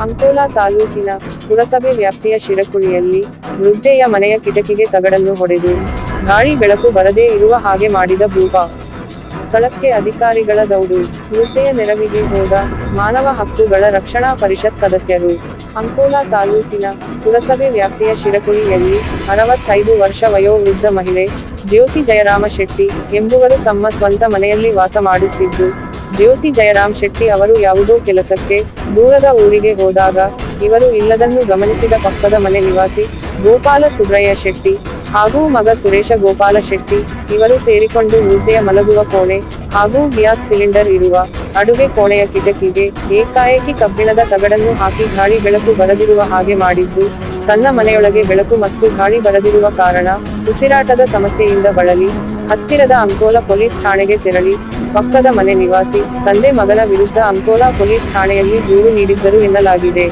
ಅಂಕೋಲಾ ತಾಲೂಕಿನ ಪುರಸಭೆ ವ್ಯಾಪ್ತಿಯ ಶಿರಕುಳಿಯಲ್ಲಿ ವೃದ್ಧೆಯ ಮನೆಯ ಕಿಟಕಿಗೆ ತಗಡನ್ನು ಹೊಡೆದು ಗಾಳಿ ಬೆಳಕು ಬರದೇ ಇರುವ ಹಾಗೆ ಮಾಡಿದ ಭೂಪ. ಸ್ಥಳಕ್ಕೆ ಅಧಿಕಾರಿಗಳ ದೌಡು. ವೃದ್ಧೆಯ ನೆರವಿಗೆ ಹೋದ ಮಾನವ ಹಕ್ಕುಗಳ ರಕ್ಷಣಾ ಪರಿಷತ್ ಸದಸ್ಯರು. ಅಂಕೋಲಾ ತಾಲೂಕಿನ ಪುರಸಭೆ ವ್ಯಾಪ್ತಿಯ ಶಿರಕುಳಿಯಲ್ಲಿ ಅರವತ್ತೈದು ವರ್ಷ ವಯೋವೃದ್ಧ ಮಹಿಳೆ ಜ್ಯೋತಿ ಜಯರಾಮ ಶೆಟ್ಟಿ ಎಂಬುವರು ತಮ್ಮ ಸ್ವಂತ ಮನೆಯಲ್ಲಿ ವಾಸ ಮಾಡುತ್ತಿದ್ದು ಜ್ಯೋತಿ ಜಯರಾಮ್ ಶೆಟ್ಟಿ ಅವರು ಯಾವುದೋ ಕೆಲಸಕ್ಕೆ ದೂರದ ಊರಿಗೆ ಹೋದಾಗ ಇವರು ಇಲ್ಲದನ್ನು ಗಮನಿಸಿದ ಪಕ್ಕದ ಮನೆ ನಿವಾಸಿ ಗೋಪಾಲ ಸುಬ್ರಯ್ಯ ಶೆಟ್ಟಿ ಹಾಗೂ ಮಗ ಸುರೇಶ ಗೋಪಾಲ ಶೆಟ್ಟಿ ಇವರು ಸೇರಿಕೊಂಡು ಮುದ್ದೆಯ ಮಲಗುವ ಕೋಣೆ ಹಾಗೂ ಗ್ಯಾಸ್ ಸಿಲಿಂಡರ್ ಇರುವ ಅಡುಗೆ ಕೋಣೆಯ ಕಿಟಕಿಗೆ ಏಕಾಏಕಿ ಕಬ್ಬಿಣದ ತಗಡನ್ನು ಹಾಕಿ ಗಾಳಿ ಬೆಳಕು ಬರದಿರುವ ಹಾಗೆ ಮಾಡಿದ್ದು. ತನ್ನ ಮನೆಯೊಳಗೆ ಬೆಳಕು ಮತ್ತು ಗಾಳಿ ಬರದಿರುವ ಕಾರಣ ಉಸಿರಾಟದ ಸಮಸ್ಯೆಯಿಂದ ಬಳಲಿ, ಹತ್ತಿರದ ಅಂಕೋಲಾ ಪೊಲೀಸ್ ಠಾಣೆಗೆ ತೆರಳಿ, ಪಕ್ಕದ ಮನೆ ನಿವಾಸಿ, ತಂದೆ ಮಗನ ವಿರುದ್ಧ ಅಂಕೋಲಾ ಪೊಲೀಸ್ ಠಾಣೆಯಲ್ಲಿ ದೂರು ನೀಡಿದ್ದರು ಎನ್ನಲಾಗಿದೆ.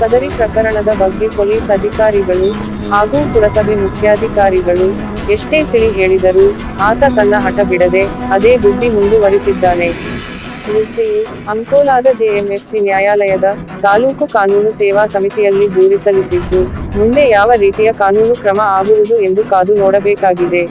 ಸದರಿ ಪ್ರಕರಣದ ಬಗ್ಗೆ ಪೊಲೀಸ್ ಅಧಿಕಾರಿಗಳು ಹಾಗೂ ಪುರಸಭೆ ಮುಖ್ಯಾಧಿಕಾರಿಗಳು ಎಷ್ಟೇ ತಿಳಿ ಹೇಳಿದರೂ ಆತ ತನ್ನ ಹಠ ಬಿಡದೆ ಅದೇ ಬುದ್ಧಿ ಮುಂದುವರಿಸಿದ್ದಾನೆ. ವೃದ್ಧೆಯು ಅಂಕೋಲಾದ ಜೆಎಂಎಫ್ಸಿ ನ್ಯಾಯಾಲಯದ ತಾಲೂಕು ಕಾನೂನು ಸೇವಾ ಸಮಿತಿಯಲ್ಲಿ ದೂರು ಸಲ್ಲಿಸಿದ್ದು, ಮುಂದೆ ಯಾವ ರೀತಿಯ ಕಾನೂನು ಕ್ರಮ ಆಗುವುದು ಎಂದು ಕಾದು ನೋಡಬೇಕಾಗಿದೆ.